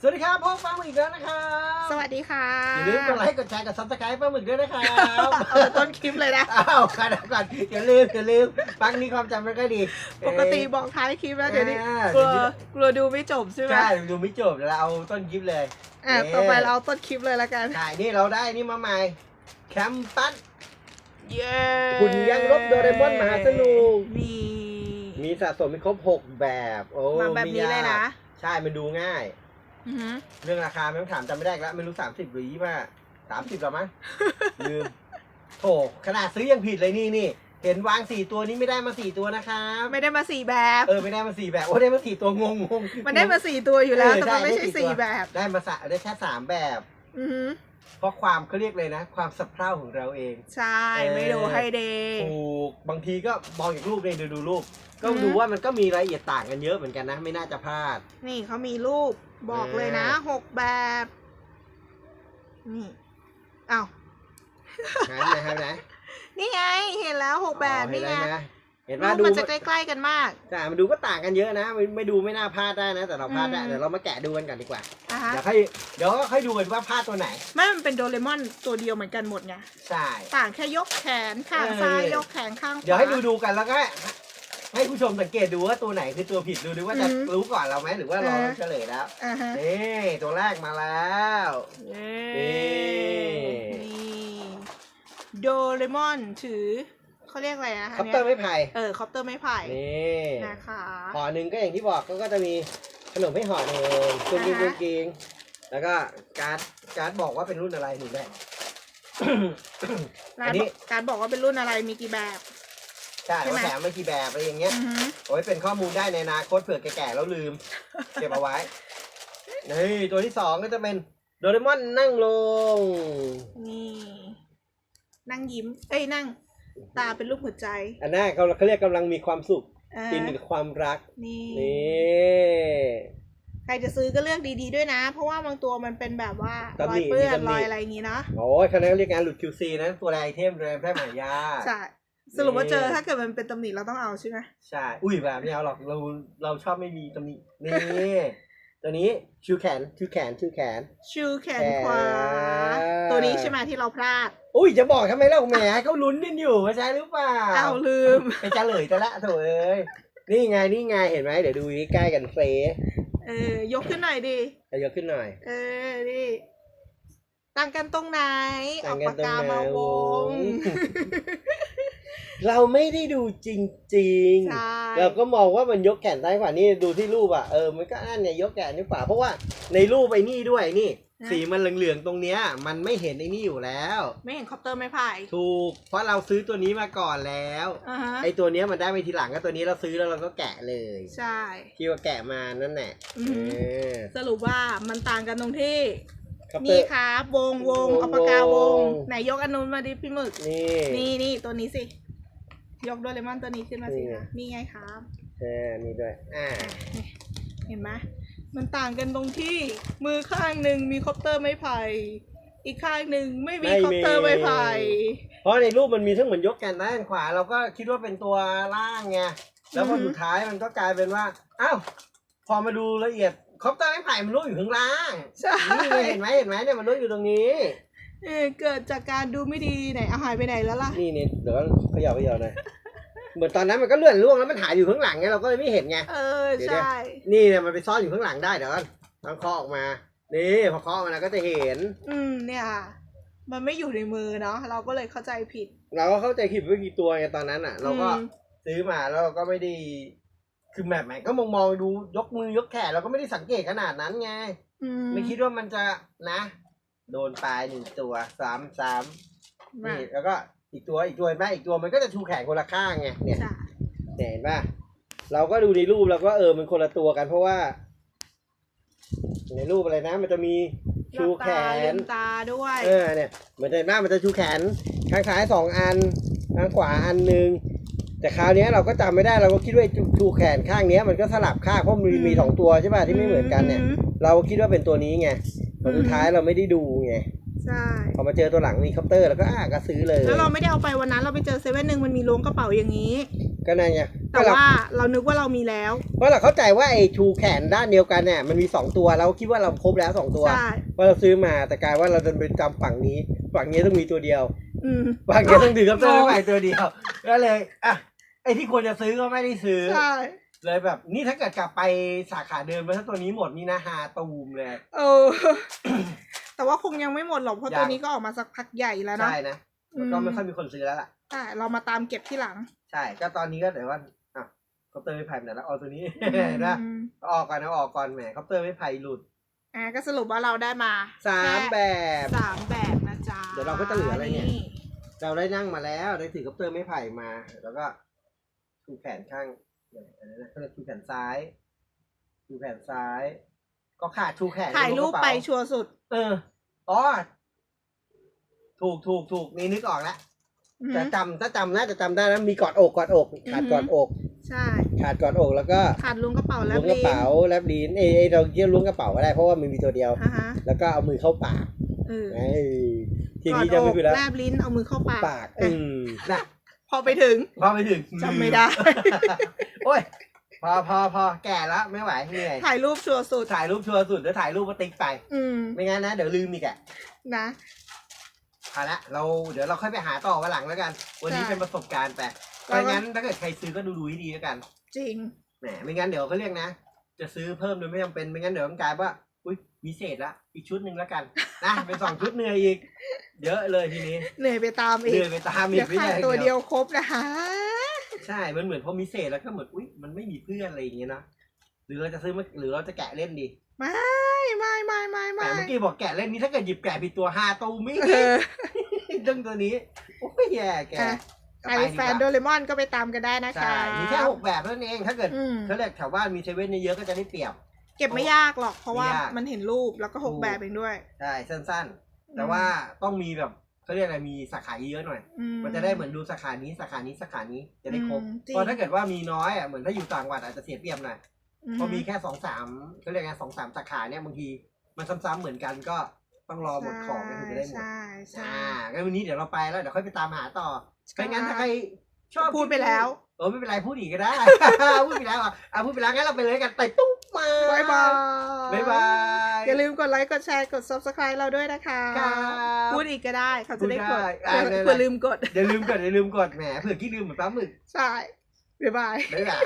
สวัสดีครับพบป้าหมึกอีกแล้วนะครับสวัสดีค่ะอย่าลืมกดไลค์กดแชร์กดซับสไครป์ป้าหมึกด้วยนะครับเอาแต่ต้นคลิปเลยนะอ้าวก่อนก่อนอย่าลืมอย่าลืมฟังนี้ความจำไม่ค่อยดี ปกติบอกท้ายคลิปแล้วเดี๋ยวนี้อ่า กลัวกลัวดูไม่จบใช่ไหมใช่ดูไม่จบเดี๋ยวเราเอาต้นคลิปเลยอะต่อไปเราเอาต้นคลิปเลยละกัน ใช่นี่เราได้นี่มาใหม่แคมปัส เย้หุ่นยังลบโดเรมอนมหาสนุก นี่มีสะสมมีครบ 6 แบบ โอ้มาแบบนี้เลยนะ ใช่ มันดูง่าย อือหือเรื่องราคาไม่ต้องถามจำไม่ได้อีกแล้วไม่รู้สามสิบหรือยี่ห้าสามสิบหรอมั้งลืมโถขนาดซื้อยังผิดเลยนี่นี่เห็นวางสี่ตัวนี้ไม่ได้มาสี่ตัวนะครับไม่ได้มาสี่แบบ เออไม่ได้มาสี่แบบโอ้ได้มาสี่ตัวงงงงมันได้มาสี่ตัวอยู่แล้วเออแต่มันได้ไม่ใช่ได้สี่สี่ตัวแบบ ได้มาสะได้แค่สามแบบ อือหือ เพราะความเขาเรียกเลยนะ ความสะเพร่าของเราเอง ใช่เออไม่ดูให้เดย์ถูกบางทีก็มองจากรูปเลยดูดูรูป ก็อือฮึดูว่ามันก็มีรายละเอียดต่างกันเยอะเหมือนกันนะ ไม่น่าจะพลาด นี่เขามีรูปบอกเลยนะเออหกแบบ นี่อ้าวนะนะครับนะนี่ไง เห็นแล้วหกแบบอ๋อเห็นี่นไงไหม เห็นรูว่าปดูมันจะใกล้ๆกันมากแต่มันดูก็ต่างกันเยอะนะไม่ไม่ดูไม่น่าพลาดได้นะ แต่เราพลาดได้อืมเดี๋ยวเรามาแกะดูกันก่อนดีกว่าอะฮะเดี๋ยวค่อยเดี๋ยวค่อยดูกันว่าพลาดตัวไหนไม่มันเป็นโดเรมอนตัวเดียวเหมือนกันหมดไงใช่ต่างแค่ยกแขนข้างเออซ้ายยกแขนข้างขวาเดี๋ยวให้ดูดูกันแล้วก็ให้ผู้ชมสังเกตดูว่าตัวไหนคือตัวผิดดูดิว่าจะอือฮึรู้ก่อนเราไหมหรือว่าเราเออเฉลยแล้วอ่าฮะนี่ตัวแรกมาแล้วเย้นี่นี่โดเรมอนถือ เขาเรียกอะไรนะคัพเตอร์นี่ยไม้ไผ่เออคอปเตอร์ไม้ไผ่นี่นะคะห่อหนึ่งก็อย่างที่บอกก็ก็จะมีขนมให้ห่อหนึ่งกุ้งกิ้งอ่าฮะกุ้งกิ้งแล้วก็การ์ดการ์ดบอกว่าเป็นรุ่นอะไรหนึ่งแบบ ร้าอันนนี้บอกการบอกว่าเป็นรุ่นอะไรมีกี่แบบ ใช่ใช่ไหม ว่าแถมมากี่แบบอะไรอย่างเงี้ย อือหือโอ้ยเป็นข้อมูลได้ในอนาคตเผื่อแก่ๆแล้วลืม เก็บเอาไว้ นี่ตัวที่สองก็จะเป็นโดเรมอนนั่งลง นี่ นั่งยิ้ม เอ้ยนั่ง ตาเป็นรูปหัวใจ อันนั้นเขาเขาเรียกกำลังมีความสุขอ่ากินกับความรัก นี่ นี่ใครจะซื้อก็เลือกดีๆด้วยนะ เพราะว่าบางตัวมันเป็นแบบว่าตำรหอยนิเปื้อมีนตำหนิรอยอะไรอย่างงี้นะโอ้ยคะแนนเรียกงานหลุด QC นะ ตัวแรไอเทมตัวแรแพร่หมายาใช่สรุปว่าเจอถ้าเกิดมันเป็นตำหนิเราต้องเอาใช่ไหม ใช่ อุ้ยแบบไม่เอาหรอกเราเราชอบไม่มีตำหนินี่ ตัวนี้ชูแขนชูแขนชูแขน ชูแขนขวา แขน ตัวนี้ใช่ไหมที่เราพลาดอุ้ยจะบอกทำไมเล่าแหมเขาลุ้นกันอยู่ว่าใช่หรือเปล่าอ้าวลืม ไปจะเลยแต่ละโถเอ้ยนี่ไงนี่ไงเห็นไหมเดี๋ยวดูใกล้ๆกันเฟซเออยกขึ้นหน่อยดิจะยกขึ้นหน่อยเออนี่ต่างกันตรงไหนเอาต่างกันปากกาตรงไหนมาวง เราไม่ได้ดูจริงใช่ ๆ เราก็มองว่ามันยกแขนซ้ายขวานี่ดูที่รูปอะเออมันก็นั่นเนี่ยยกแขนนี่ขวาเพราะว่าในรูปไอ้นี่ด้วยนี่สีมันเหลืองๆตรงเนี้ย มันไม่เห็นไอ้นี่อยู่แล้ว ไม่เห็นคอปเตอร์ไม้ไผ่ถูก เพราะเราซื้อตัวนี้มาก่อนแล้ว อ่าฮะไอ้ตัวเนี้ยมันได้ไปทีหลังก็ตัวนี้เราซื้อแล้วเราก็แกะเลยใช่ ที่ว่าแกะมานั่นแหละอือเอหืออสรุปว่ามันต่างกันตรงที่คัพเตอนี่ร์ ครับวงวงวงเอาปากกาวง วง ไหนยกอันนู้นมาดิพี่หมึก นี่นี่นี่ตัวนี้สิ ยกโดเรมอนตัวนี้ขึ้นมาสินี่ไงคะนี่ไงครับเออนี่ด้วยอ่าเห็นไหมมันต่างกันตรงที่มือข้างหนึ่งมีคอปเตอร์ไม้ไผ่อีกข้างหนึ่งไม่มีไม่มีคอปเตอร์ไม้ไผ่เพราะในรูปมันมีทั้งเหมือนยกแขนด้านขวา เราก็คิดว่าเป็นตัวล่างไงแล้วพอสุดท้ายมันก็กลายเป็นว่าอ้าวพอมาดูละเอียดคอปเตอร์ไม้ไผ่มันรูปอยู่ข้างล่างใช่นี่ไงเห็นไหมเห็นไหมเนี่ยมันรูปอยู่ตรงนี้ เออเกิดจากการดูไม่ดีไหนเอาหายไปไหนแล้วล่ะ นี่นี่เดี๋ยวเขย่าเขย่าหน่อยเหมือนตอนนั้นมันก็เลื่อนล่วงแล้วมันหายอยู่ข้างหลังไงเราก็เลยไม่เห็นไง เออ เดี๋ยว ใช่ นี่เนี่ยมันไปซ่อนอยู่ข้างหลังได้เดี๋ยวก่อนต้องเคาะออกมา นี่พอเคาะออกมาแล้วก็จะเห็น อืมเนี่ยค่ะมันไม่อยู่ในมือเนาะเราก็เลยเข้าใจผิดเราก็เข้าใจผิดว่ากี่ตัวไงตอนนั้นอะ เราก็อืมซื้อมาแล้วเราก็ไม่ได้ คือแบบไหนก็มองมองๆดูยกมือยกแขนเราก็ไม่ได้สังเกตขนาดนั้นไง อืมไม่คิดว่ามันจะนะ โดนปลายหนึ่งตัวสามสามมานี่แล้วก็อีกตัวอีกตัวเห็นไหมอีกตัวมันก็จะชูแขนคนละข้างไงเนี่ยใช่เนี่ยเห็นป่ะเราก็ดูในรูปเราก็เออมันคนละตัวกันเพราะว่า ในรูปอะไรนะ มันจะมีชูแขหลับตาลืนมตาด้วยเออเนี่ยเหมือนเห็นหน้ามันจะชูแขนข้างซ้ายสองอันข้างขวาอันหนึ่งแต่คราวเนี้ยเราก็จำไม่ได้เราก็คิดว่าชูชูแขนข้างเนี้ยมันก็สลับข้างเพราะมันมีอืมมีสองตัวใช่ป่ะที่ไม่เหมือนกันเนี่ยอืมเราก็คิดว่าเป็นตัวนี้ไง พอสุดอืมท้ายเราไม่ได้ดูไงใช่พอมาเจอตัวหลังมีคอปเตอร์แล้วก็อะก็ซื้อเลย แล้วเราไม่ได้เอาไปวันนั้นเราไปเจอเซเว่นหนึ่งมันมีล้วงกระเป๋าอย่างนี้ ก็นั่นไงแต่ก็เราว่าเรานึกว่าเรามีแล้ว เพราะเราเข้าใจว่าไอ้ชูแขนด้านเดียวกันเนี่ยมันมีสองตัวเราคิดว่าเราครบแล้วสองตัวใช่ว่าเราซื้อมาแต่กลายว่าเราจะไปจำฝั่งนี้ ฝั่งนี้ต้องมีตัวเดียวอืมฝั่งนี้ต้องถือกับตัวงงใหม่ตัวเดียวก็เลยอะไอ้ที่ควรจะซื้อก็ไม่ได้ซื้อใช่ เลยแบบ นี่ถ้าเกิดกลับไปสาขาเดิมแล้วถ้าตัวนี้หมดนี่นะฮาตูมเลย เออ แต่ว่าคงยังไม่หมดหรอกเพราะยัง ตัวนี้ก็ออกมาสักพักใหญ่แล้วเนาะใช่นะแล้วก็ไม่ค่อยมีคนซื้อแล้วล่ะใช่เรามาตามเก็บที่หลังใช่ ก็ตอนนี้ก็เดี๋ยวว่าอะคอปเตอร์ไม่ไผ่ไหนแล้วเอาตัวนี้อืมนะเอาออกก่อนเอาออกก่อนแหมคอปเตอร์ไม่ไผ่หลุดอ่าก็สรุปว่าเราได้มาสามค่แบบสามแบบนะจ๊ะเดี๋ยวเราก็จะเหลืออะไรเนี่ย เราได้นั่งมาแล้วได้ถือคอปเตอร์ไม่ไผ่มา แล้วก็ชูแขนข้าง อะไรนะเขาเรียกชูแขนซ้ายชูแขนซ้าย ก็ขาดชูแขนถ่ายรูปไปชัวร์สุด เอออ๋อถูกถูกถูกนี่นึกออกแล้วอือแต่หือจำถ้าจำน่าจะจำได้แล้วมีกอดอกกอดอก ขาดกอดอก ใช่ ขาดกอดอกแล้วก็ขาดลุงกระเป๋าแล้ล้วงกระเป๋าแลบลิ้นเอเอยเราเกี่ยวล้วงกระเป๋าก็ได้เพราะว่ามันมีตัวเดียว แล้วก็เอามือเข้าปากอทีนี้จะอไม่กคือแล้วแลบลิ้นเอามือเข้าปากปากอืมนะ พอไปถึงพอไปถึงจำไม่ได้ โอ้ยพอพอพอแก่แล้วไม่ไหวเหนื่อยถ่ายรูปชัวร์สุด ถ่ายรูปชัวร์สุดแล้วถ่ายรูปมาติ๊กไป อืมไม่งั้นนะ เดี๋ยวลืมอีกอะนะ เอาละเราเดี๋ยวเราค่อยไปหาต่อวันหลังแล้วกัน วันนี้ใช่เป็นประสบการณ์ไปเพแล้วก็ราะงั้นถ้าเกิดใครซื้อก็ดูดูให้ดีแล้วกันจริงแหมไม่งั้นเดี๋ยวเขาเรียกนะ จะซื้อเพิ่มโดยไม่จำเป็นไม่งั้นเดี๋ยวมันกลายว่าอุ้ยมีเศษละอีกชุดหนึ่งแล้วกันนะเป็นสองชุดเหนื่อยอีก เยอะเลยทีนี้เหนื่อยไปตามอีเหกนื่อยไปตามอีเดี๋ยกวไม่ขาดได้ตัวเดียวครบนะคะใช่มันเหมือนพอมีเศษแล้วก็เหมือนอุ้ยมันไม่มีเพื่อนอะไรอย่างเงี้ยนะหรือเราจะซื้อมาหรือเราจะแกะเล่นดีไม่ไม่ไม่ไม่แต่ไม่เมื่อกี้บอกแกะเล่นนี้ถ้าเกิดหยิบแกะผิดตัวห้าตูไม่เออเรื่องตัวนี้โอ้ยแย่แกอะใครไปดีกว่าแฟนโดเรมอนก็ไปตามกันได้นะคะใช่มีแค่หกแบบเท่านั้นเอง ถ้าเกิดอืมเขาเรียกแถวบ้านมีเซเว่นเยอะๆก็จะได้เปรียบ เก็บไม่ยากหรอกเพราะว่าไม่ยากมันเห็นรูปแล้วก็หกถูก แบบเองด้วย ใช่สั้นๆ แต่ว่าต้องมีแบบเขาเรียกอะไรมีสาขาเยอะๆหน่อย อื มันจะได้เหมือนดูสาขานี้สาขานี้สาขานี้จะได้ครบอืมจริง เพราะถ้าเกิดว่ามีน้อยอะเหมือนถ้าอยู่ต่างจังหวัดอาจจะเสียเปรียบหน่อยอืเพราะมีแค่สองสามเขาเรียกไงสองสามสาขาเนี่ยบางที มันซ้ำๆเหมือนกันก็ต้องรอหมดของถึงจะได้หมดใช่ใช่อ่างั้นวันนี้เดี๋ยวเราไปแล้วเดี๋ยวค่อยไปตามหาต่อไม่งั้นถ้าใครชอบพูดไปแล้ว เออไม่เป็นไรพูดอีกก็ได้ พูดไปแล้วอะอะพูดไปแล้วงั้นเราไปเลยกันไปตุ๊บมาบายบายบ๊ายบายอย่าลืมกดไลค์กดแชร์กด subscribe เราด้วยนะคะ ครับพูดอีกก็ได้เขาจะได้กดพูดได้อ่าเผื่อได้เผื่อลืมกด อย่าลืมกดอย่าลืมกดแหมเผื่อคิดลืมเหมือนปลาหมึกใช่ บ๊ายบาย บ๊ายบาย